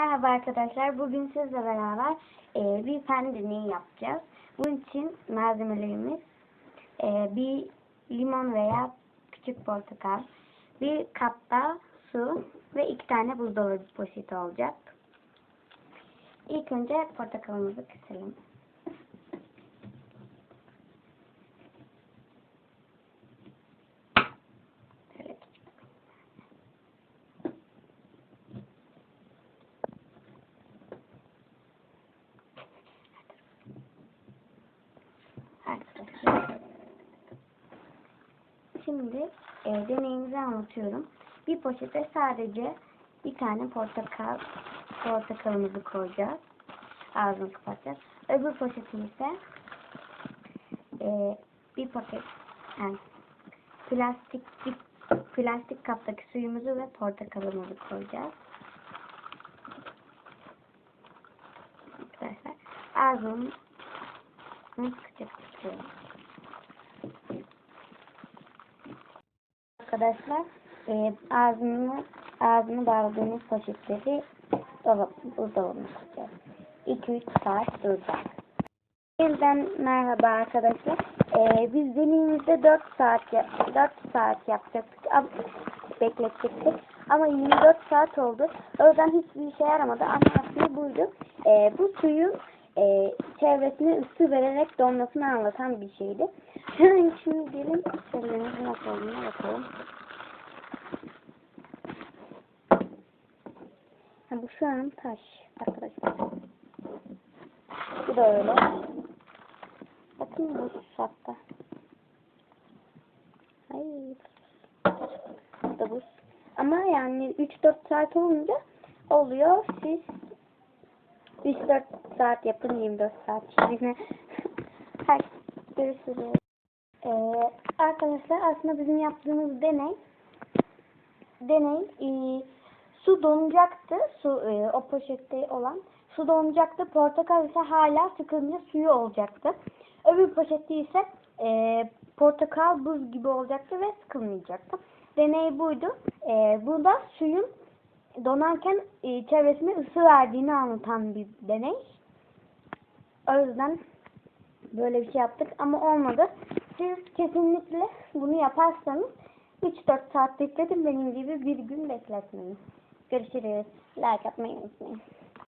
Merhaba arkadaşlar. Bugün sizle beraber e, bir fen deneyi yapacağız. Bunun için malzemelerimiz e, bir limon veya küçük portakal, bir kapta su ve iki tane buzdolabı poşeti olacak. İlk önce portakalımızı keselim. Şöyle küçük. Arkadaşlar. Şimdi e, deneyimizi anlatıyorum. Bir poşete sadece bir tane portakal portakalımızı koyacağız. Ağzını kapatacağız. Öbür poşeti ise e, bir paket yani plastik bir plastik kaptaki suyumuzu ve portakalımızı koyacağız. Arkadaşlar ağzını sıkıca tutuyorum. Arkadaşlar e, ağzını ağzını bağladığımız poşetleri dolap, buzdolabına koyacağız. 2-3 saat duracak. Yeniden merhaba arkadaşlar. E, biz deneyimizde 4 saat yap 4 saat yapacaktık. Bekletecektik. Ama 24 saat oldu. O yüzden hiçbir işe yaramadı. Ama aslında buydu. E, bu suyun e, çevresine ısı vererek donmasını anlatan bir şeydi. Şimdi gelin içerilerimizin bakalım. Ha, bu şu an taş arkadaşlar. Bu da öyle. Bakın bu hatta. Hayır. Bu da buz. Ama yani 3-4 saat olunca oluyor. Siz 3-4 saat yapın 24 saat yine. Hadi görüşürüz. Ee, arkadaşlar aslında bizim yaptığımız deney deney e, su donacaktı. Su e, o poşette olan su donacaktı. Portakal ise hala sıkılınca suyu olacaktı. Öbür poşette ise e, portakal buz gibi olacaktı ve sıkılmayacaktı. Deney buydu. E, bu da suyun donarken e, çevresine ısı verdiğini anlatan bir deney. O yüzden böyle bir şey yaptık ama olmadı. Siz kesinlikle bunu yaparsanız 3-4 saat bekletin benim gibi bir gün bekletmeyin. Görüşürüz. Like atmayı unutmayın.